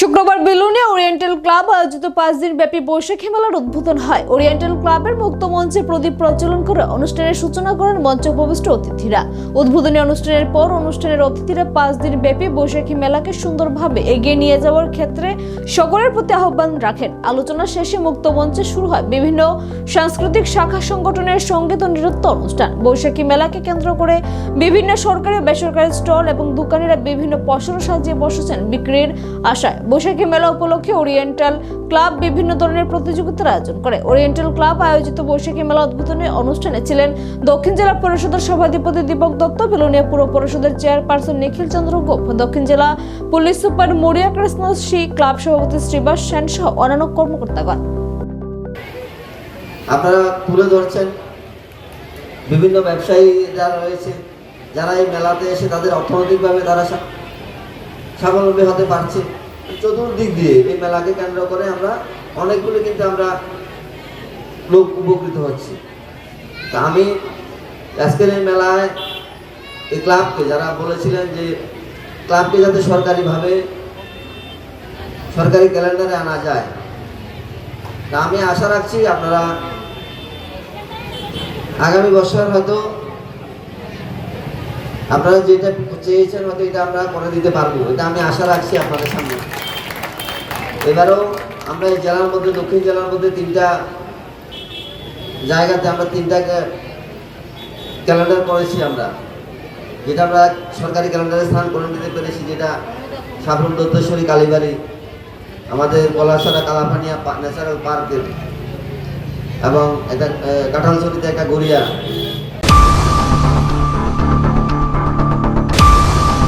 শুক্রবার বেলুনে oriental club আয়োজিত পাঁচ দিন ব্যাপী বৈশাখী মেলার উদ্বোধন হয়। ওরিয়েন্টাল ক্লাবের মুক্ত মঞ্চে প্রদীপ প্রজ্বলন করে অনুষ্ঠানের সূচনা করেন মঞ্চ উপবিষ্ট অতিথিরা। উদ্বোধনী অনুষ্ঠানের পর অনুষ্ঠানের অতিথিরা পাঁচ দিন ব্যাপী বৈশাখী মেলাকে সুন্দরভাবে এগিয়ে নিয়ে যাওয়ার ক্ষেত্রে সকলের প্রতি আহ্বান রাখেন। আলোচনা শেষে মুক্ত মঞ্চে শুরু হয় বিভিন্ন সাংস্কৃতিক শাখা সংগঠনের সংগীত ও নৃত্য অনুষ্ঠান। বৈশাখী মেলাকে কেন্দ্র করে বিভিন্ন সরকারি বেসরকারি স্টল এবং দোকানিরা বিভিন্ন পসরা সাজিয়ে বসেছেন বিক্রির আশায়। বৈশাখী মেলা উপলক্ষে ওরিয়েন্টাল ক্লাব বিভিন্ন ধরনের প্রতিযোগিতার আয়োজন করে। ওরিয়েন্টাল ক্লাব আয়োজিত বৈশাখী মেলা উদ্বোধনী অনুষ্ঠানে ছিলেন দক্ষিণ জেলা পরিষদের সভাধিপতি দীপক দত্ত, বিলোনিয়া পুর পরিষদের চেয়ারপারসন নিখিল চন্দ্র গোপ দক্ষিণ জেলা পুলিশ সুপার মরিয়া কৃষ্ণ শ্রী ক্লাব সভাপতি শ্রীবাস সেন সহ অন্যান্য কর্মকর্তাগণ। আপনারা তুলে ধরছেন বিভিন্ন ব্যবসায়ী যারা রয়েছে যারা এই মেলাতে এসে তাদের অর্থনৈতিকভাবে তারা স্বাবলম্বী হতে পারছে। চতুর্দিক দিয়ে এই মেলাকে কেন্দ্র করে আমরা অনেকগুলো কিন্তু আমরা লোক উপকৃত হচ্ছি। তা আমি আজকের এই মেলায় এই ক্লাবকে যারা বলেছিলেন যে ক্লাবকে যাতে সরকারিভাবে সরকারি ক্যালেন্ডারে আনা যায়, তা আমি আশা রাখছি আপনারা আগামী বছর হয়তো আপনারা যেটা চেয়েছেন হয়তো এটা আমরা করে দিতে পারব। এটা আমি আশা রাখছি আপনাদের সামনে। এবারেও আমরা এই জেলার মধ্যে, দক্ষিণ জেলার মধ্যে তিনটা জায়গাতে আমরা তিনটা ক্যালেন্ডার করেছি আমরা। যেটা আমরা সরকারি ক্যালেন্ডারে স্থান করে নিতে পেরেছি, যেটা সাফরুল দত্তেশ্বরী কালীবাড়ি, আমাদের পলাশারা কালাপানিয়া ন্যাচারাল পার্কের এবং একটা কাঁঠালছড়িতে একটা গড়িয়া